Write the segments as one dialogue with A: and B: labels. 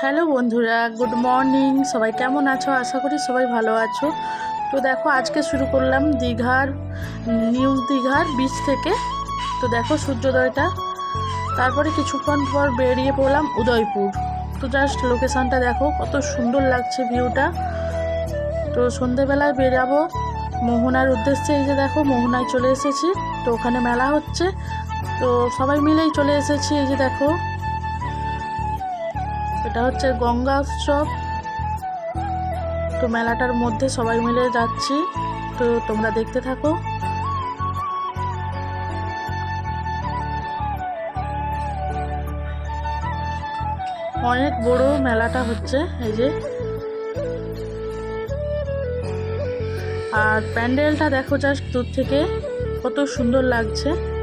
A: Hello বন্ধুরা, good morning. সবাই কেমন আছো? আশা করি সবাই ভালো আছো। তো দেখো, আজকে শুরু করলাম দীঘার নিউ দীঘার বিচ থেকে। তো দেখো সূর্যোদয়টা। তারপরে কিছুক্ষণ পর বেরিয়ে পড়লাম উদয়পুর। তো জাস্ট লোকেশানটা দেখো, কত সুন্দর লাগছে ভিউটা তো সন্ধেবেলায় বেরাবো মোহনার উদ্দেশ্যে। এই যে দেখো, মোহনায় চলে এসেছি। তো ওখানে মেলা হচ্ছে। তো সবাই মিলেই চলে এসেছি। এই যে দেখো এটা হচ্ছে গঙ্গা উৎসব। তো মেলাটার মধ্যে সবাই মিলে যাচ্ছি। তো তোমরা দেখতে থাকো। অনেক বড় মেলাটা হচ্ছে, এই যে। আর প্যান্ডেলটা দেখো জাস্ট দূর থেকে, কত সুন্দর লাগছে।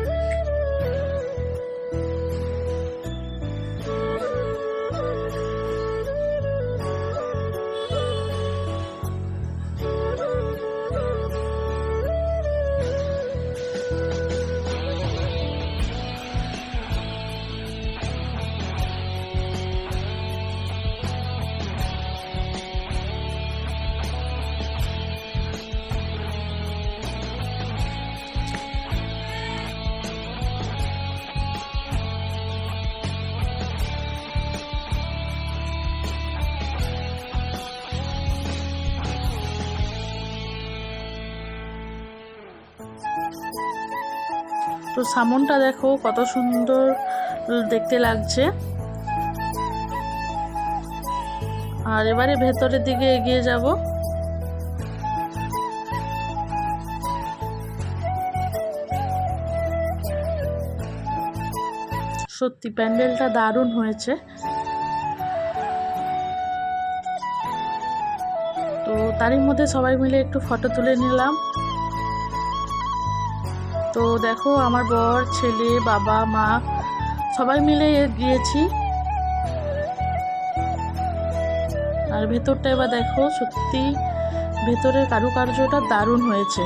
A: তো সামনটা দেখো কত সুন্দর দেখতে লাগছে। আর এবারে ভেতরের দিকে এগিয়ে যাব। সত্যি প্যান্ডেলটা দারুণ হয়েছে। তো তারই মধ্যে সবাই মিলে একটু ফটো তুলে নিলাম। তো দেখো, আমার বর, ছেলে, বাবা, মা, সবাই মিলে গিয়েছি। আর ভেতরটা এবার দেখো, সত্যি ভেতরের কারুকার্যটা দারুণ হয়েছে।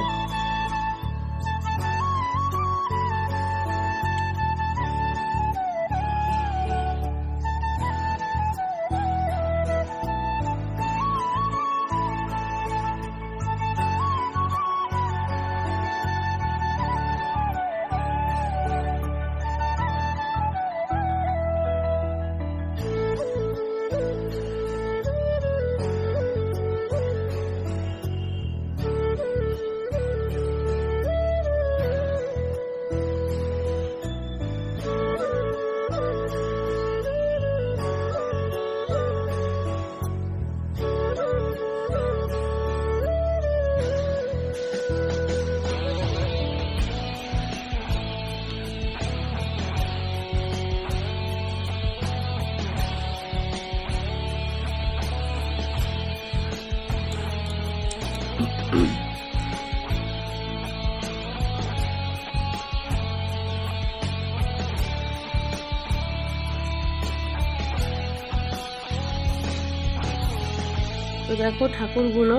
A: তো দেখো ঠাকুরগুলো।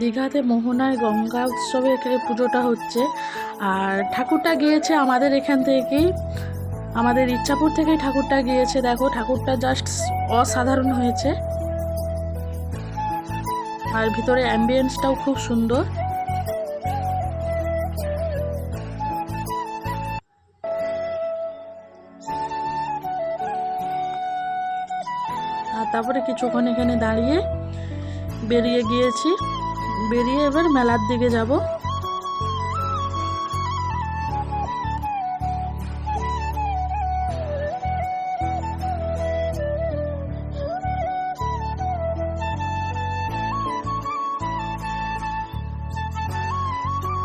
A: দীঘাতে মোহনায় গঙ্গা উৎসবে এখানে পুজোটা হচ্ছে। আর ঠাকুরটা গিয়েছে আমাদের এখান থেকেই। আমাদের ইচ্ছাপুর থেকেই ঠাকুরটা গিয়েছে। দেখো ঠাকুরটা জাস্ট অসাধারণ হয়েছে। আর ভিতরে অ্যাম্বিয়েন্সটাও খুব সুন্দর। আর তারপরে কিছুক্ষণ এখানে দাঁড়িয়ে বেরিয়ে গিয়েছি। বেরিয়ে এবার মেলার দিকে যাব।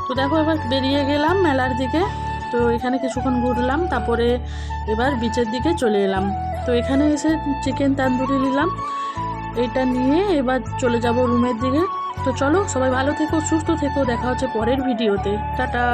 A: তো দেখো, এবার বেরিয়ে গেলাম মেলার দিকে। তো এখানে কিছুক্ষণ ঘুরলাম, তারপরে এবার বিচের দিকে চলে এলাম। তো এখানে এসে চিকেন তান্দুরি নিলাম। এটা নিয়ে এবার চলে যাব রুমের দিকে। তো চলো সবাই ভালো থেকো, সুস্থ থেকো। দেখা হচ্ছে পরের ভিডিওতে টাটা।